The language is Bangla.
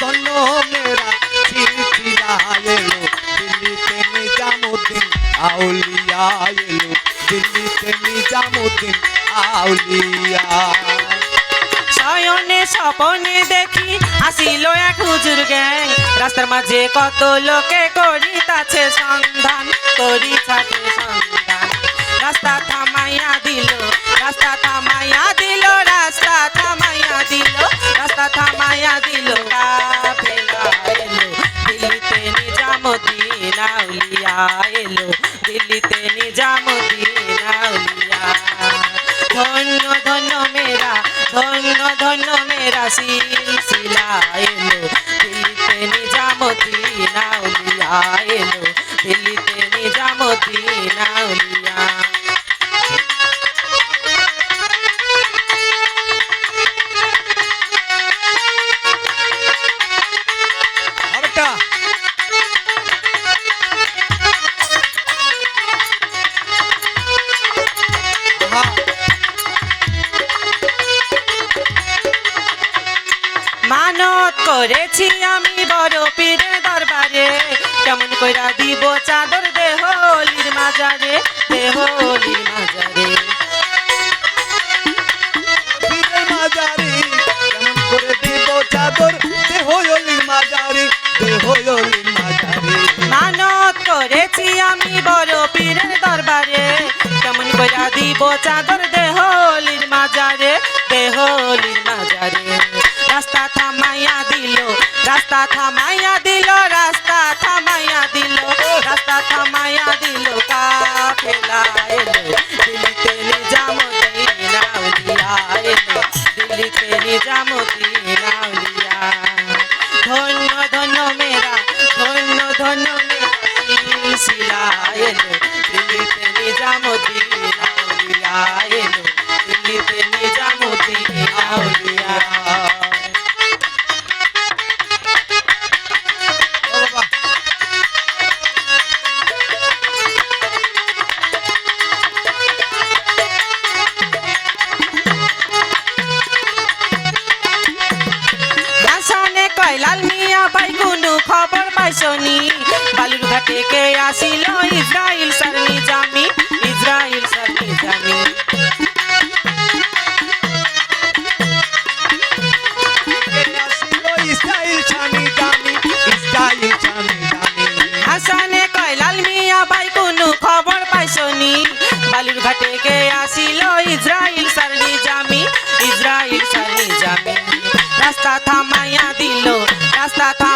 ধন্য মেরা সিলসিলা এলো, দিল্লিতে নিজামুদ্দিন আউলিয়া এলো দেখি আসিল এক হুজুর গ্যাং। রাস্তার মাঝে কত লোকে করিতাছে সন্ধান করিতাছে সন্ধান। এলো দিল্লিতে নিজামুদ্দিন ধন্য ধন্য মেরা, ধন্য ধন্য মেরা সিলসিলা এলো। দিল্লিতে নিজামুদ্দিন আউলিয়া এলো। দিল্লিতে নিজামুদ্দিন করেছি আমি বড় পীরের দরবারে। কেমন কইরা দিব চাদর দেহলির মাজারে দেহলির মাজারে। মাজারি কেমন করে দিব চাদর দেহয়লির মাজারি মাজারি। মানত করেছি আমি বড় পীরের দরবারে। কেমন কইরা দিব চাদর দেহলির মাজারে দেহলির মাজারে। রাস্তা থামাইয়া থামাইয়া দিল, রাস্তা থামাইয়া দিল, রাস্তা থামাইয়া দিল কাফেলা এলো দিল্লিতে নিজামুদ্দিন আউলিয়া এলো। দিল্লিতে নিজামুদ্দিন আউলিয়া ধন্য ধন্য মেরা, ধন্য ধন্য মেরা সিলসিলা এলো। দিল্লিতে নিজামুদ্দিন আউলিয়া পাইছনি বালুর ঘাটে কে আসিল? ইসরাইল সারনি জামি ইসরাইল সারনি জামি। হাসানে কয়লাল মিয়া ভাই কোনো খবর পাইছনি বালুর ঘাটে কে আসিল? ইসরাইল সারনি জামি ইসরাইল সারনি জামি। রাস্তা থামাইয়া দিল রাস্তা থামাইয়া